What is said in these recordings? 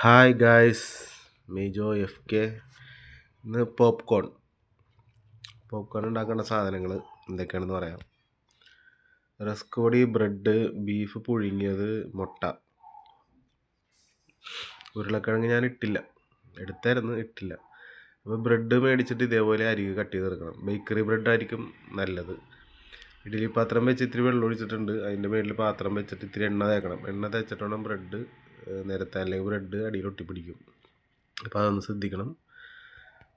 Hi guys Mejo F K ഇന്ന് popcorn popcorn ഉണ്ടാക്കേണ്ട സാധനങ്ങൾ എന്തൊക്കെയാണെന്ന് പറയാം. റസ്കോടി ബ്രെഡ് ബീഫ് പുഴുങ്ങിയത് മുട്ട. ഉരുളക്കിഴങ്ങ് ഞാൻ ഇട്ടില്ല. എടുത്തായിരുന്നു ഇട്ടില്ല. അപ്പോൾ ബ്രെഡ് മേടിച്ചിട്ട് ഇതേപോലെ അരികെ കട്ട് ചെയ്ത് എടുക്കണം. ബേക്കറി ബ്രെഡ് ആയിരിക്കും നല്ലത്. ഇഡ്ഡലി പാത്രം വെച്ച് ഇത്തിരി വെള്ളം ഒഴിച്ചിട്ടുണ്ട്. അതിന്റെ മേളിൽ പാത്രം വെച്ചിട്ട് ഇത്തിരി എണ്ണ തേക്കണം. എണ്ണ തേച്ചിട്ട് വേണം ബ്രെഡ് നിരത്താൻ അല്ലെങ്കിൽ ബ്രെഡ് അടിയിൽ ഒട്ടിപ്പിടിക്കും. അപ്പോൾ അതൊന്ന് ശ്രദ്ധിക്കണം.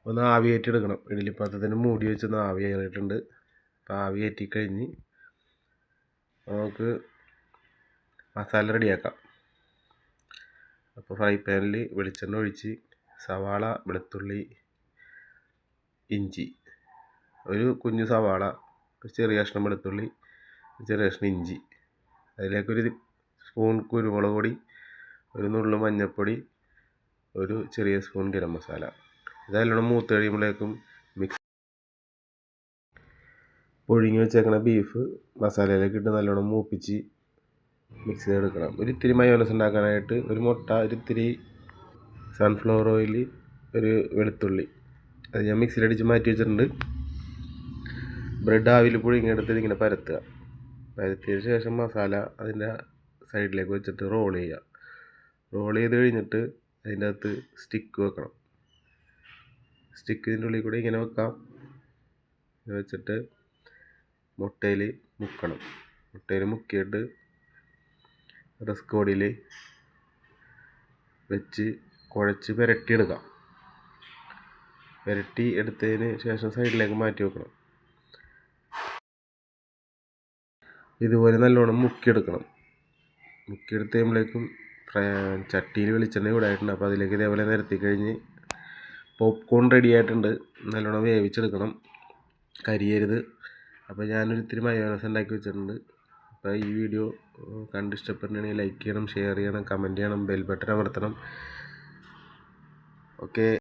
ഒന്ന് ആവി കയറ്റിയെടുക്കണം ഇഡലി പാത്രത്തിന് മൂടി വെച്ചൊന്ന് ആവി കയറിയിട്ടുണ്ട്. അപ്പോൾ ആവി കയറ്റി കഴിഞ്ഞ് നമുക്ക് മസാല റെഡിയാക്കാം. അപ്പോൾ ഫ്രൈ പാനിൽ വെളിച്ചെണ്ണ ഒഴിച്ച് സവാള വെളുത്തുള്ളി ഇഞ്ചി. ഒരു കുഞ്ഞു സവാള ഒരു ചെറിയ കഷ്ണം വെളുത്തുള്ളി ചെറിയ കഷ്ണം ഇഞ്ചി. അതിലേക്കൊരു സ്പൂൺ കുരുമുളക് പൊടി ഒരു നുള്ളു മഞ്ഞൾപ്പൊടി ഒരു ചെറിയ സ്പൂൺ ഗരം മസാല. ഇതെല്ലാം മൂത്ത് കഴിയുമ്പോഴേക്കും മിക്സ് പുഴുങ്ങി വെച്ചേക്കണ ബീഫ് മസാലയിലേക്ക് ഇട്ട് നല്ലോണം മൂപ്പിച്ച് മിക്സ് ചെയ്തെടുക്കണം. ഒരു ഇത്തിരി മയോനസ് ഉണ്ടാക്കാനായിട്ട് ഒരു മുട്ട ഒരു ഇത്തിരി സൺഫ്ലവർ ഓയിൽ ഒരു വെളുത്തുള്ളി. അത് ഞാൻ മിക്സിയിലടിച്ച് മാറ്റി വെച്ചിട്ടുണ്ട്. ബ്രെഡ് ആവിൽ പുഴുങ്ങിയെടുത്തിട്ട് ഇങ്ങനെ പരത്തുക. പരത്തിയതിന് ശേഷം മസാല അതിന്റെ സൈഡിലേക്ക് വെച്ചിട്ട് റോൾ ചെയ്യുക. റോൾ ചെയ്ത് കഴിഞ്ഞിട്ട് അതിന്റെ അകത്ത് സ്റ്റിക്ക് വെക്കണം. സ്റ്റിക്ക് ഇതിന്റെ ഉള്ളിൽ കൂടെ ഇങ്ങനെ വെക്കാം. ഇങ്ങനെ വെച്ചിട്ട് മുട്ടയിൽ മുക്കണം. മുട്ടയിൽ മുക്കിയിട്ട് റസ്ക് പൊടിയിൽ വെച്ച് കുഴച്ച് പുരട്ടിയെടുക്കാം. പുരട്ടി എടുത്തതിന് ശേഷം സൈഡിലേക്ക് മാറ്റി വെക്കണം. ഇതുപോലെ നല്ലോണം മുക്കിയെടുക്കണം. മുക്കിയെടുത്ത് കഴിയുമ്പോഴേക്കും ചട്ടിയിൽ വെളിച്ചെണ്ണ ചൂടായിട്ടുണ്ട് അപ്പോൾ അതിലേക്ക് ഇതേപോലെ നിരത്തി കഴിഞ്ഞ് പോപ്കോൺ റെഡി ആയിട്ടുണ്ട്. നല്ലോണം വേവിച്ചെടുക്കണം. കരിയരുത്. അപ്പോൾ ഞാനൊരു ഇത്തിരി മയോനസ് ഉണ്ടാക്കി വെച്ചിട്ടുണ്ട്. അപ്പോൾ ഈ വീഡിയോ കണ്ട് ഇഷ്ടപ്പെട്ടിട്ടുണ്ടെങ്കിൽ ലൈക്ക് ചെയ്യണം ഷെയർ ചെയ്യണം കമന്റ് ചെയ്യണം ബെൽ ബട്ടൺ അമർത്തണം. ഓക്കെ